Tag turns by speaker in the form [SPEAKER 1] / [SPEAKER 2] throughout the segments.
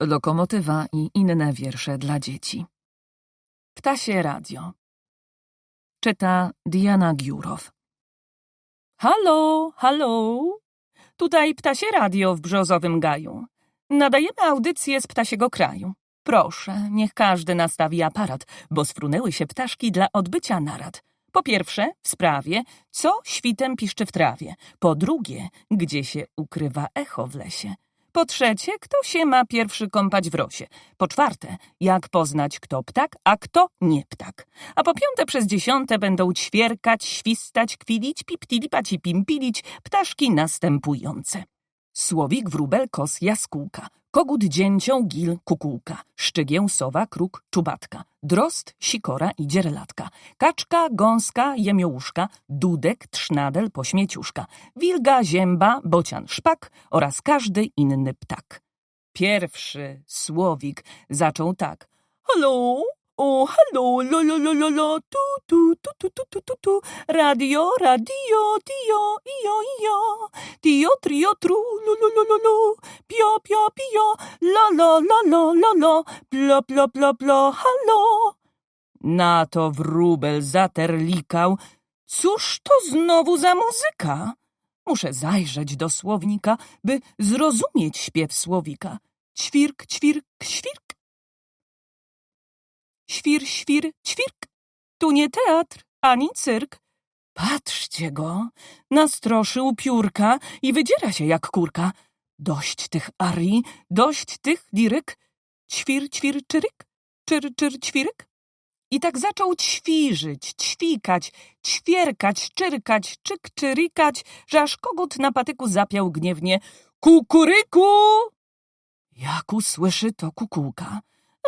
[SPEAKER 1] Lokomotywa i inne wiersze dla dzieci. Ptasie Radio. Czyta Diana Giurow. Halo, halo. Tutaj Ptasie Radio w Brzozowym Gaju. Nadajemy audycję z ptasiego kraju. Proszę, niech każdy nastawi aparat, bo sfrunęły się ptaszki dla odbycia narad. Po pierwsze, w sprawie, co świtem piszczy w trawie. Po drugie, gdzie się ukrywa echo w lesie. Po trzecie, kto się ma pierwszy kąpać w rosie. Po czwarte, jak poznać, kto ptak, a kto nie ptak. A po piąte przez dziesiąte będą ćwierkać, świstać, kwilić, piptili, i pimpilić ptaszki następujące. Słowik, wróbel, kos, jaskółka, kogut, dzięcioł, gil, kukułka, szczygieł, sowa, kruk, czubatka, drost, sikora i dzierlatka, kaczka, gąska, jemiołuszka, dudek, trznadel, pośmieciuszka, wilga, zięba, bocian, szpak oraz każdy inny ptak. Pierwszy słowik zaczął tak. Halo, o, halo, lo, lo, lo, lo, lo, tu, tu, tu, tu, tu, tu, tu, tu, radio, radio, tio, io, io, tio, trio, tru, lu, lu, lu, lu, lu, pio, pio, pio, lo, lo, lo, lo, lo, lo, plo, plo, plo, plo, halo. Na to wróbel zaterlikał. Cóż to znowu za muzyka? Muszę zajrzeć do słownika, by zrozumieć śpiew słowika. Ćwirk, ćwirk, świrk. Świr, świr, ćwirk. Tu nie teatr, ani cyrk. Patrzcie go, nastroszył piórka i wydziera się jak kurka. Dość tych arii, dość tych liryk. Ćwir, ćwir, czyryk, czyr, czyr, ćwiryk. I tak zaczął ćwiżyć, ćwikać, ćwierkać, czyrkać, czyk, czyrikać, że aż kogut na patyku zapiał gniewnie. Kukuryku! Jak usłyszy to kukułka,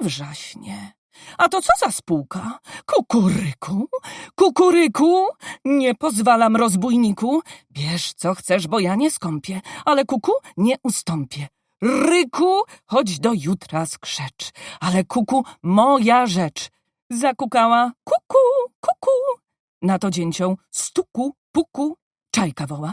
[SPEAKER 1] wrzaśnie. A to co za spółka? Kukuryku, kukuryku, nie pozwalam rozbójniku. Bierz co chcesz, bo ja nie skąpię, ale kuku nie ustąpię. Ryku, chodź do jutra skrzecz, ale kuku moja rzecz. Zakukała kuku, kuku. Na to dzięcioł stuku, puku. Czajka woła,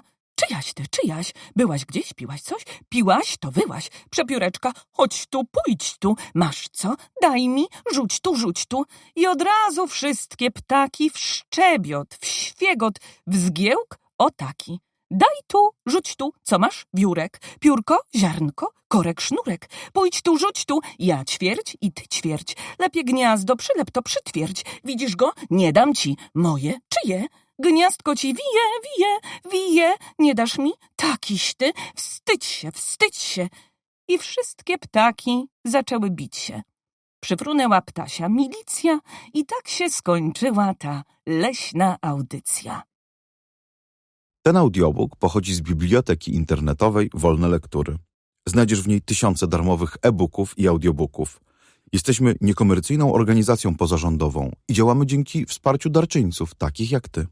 [SPEAKER 1] Czyjaś ty, czyjaś? Byłaś gdzieś, piłaś coś? Piłaś, to wyłaś. Przepióreczka, chodź tu, pójdź tu. Masz co? Daj mi, rzuć tu, rzuć tu. I od razu wszystkie ptaki w szczebiot, w świegot, w zgiełk, o taki. Daj tu, rzuć tu, co masz? Wiórek, piórko, ziarnko, korek, sznurek. Pójdź tu, rzuć tu, ja ćwierć i ty ćwierć. Lepiej gniazdo, przylep to przytwierdź. Widzisz go? Nie dam ci. Moje, czyje? Gniazdko ci wije, wije, wije, nie dasz mi? Takiś ty, wstydź się, wstydź się. I wszystkie ptaki zaczęły bić się. Przyfrunęła ptasia milicja i tak się skończyła ta leśna audycja.
[SPEAKER 2] Ten audiobook pochodzi z biblioteki internetowej Wolne Lektury. Znajdziesz w niej tysiące darmowych e-booków i audiobooków. Jesteśmy niekomercyjną organizacją pozarządową i działamy dzięki wsparciu darczyńców, takich jak ty.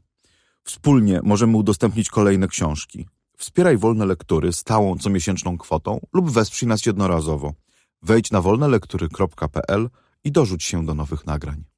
[SPEAKER 2] Wspólnie możemy udostępnić kolejne książki. Wspieraj wolne lektury stałą comiesięczną kwotą lub wesprzyj nas jednorazowo. Wejdź na wolnelektury.pl i dorzuć się do nowych nagrań.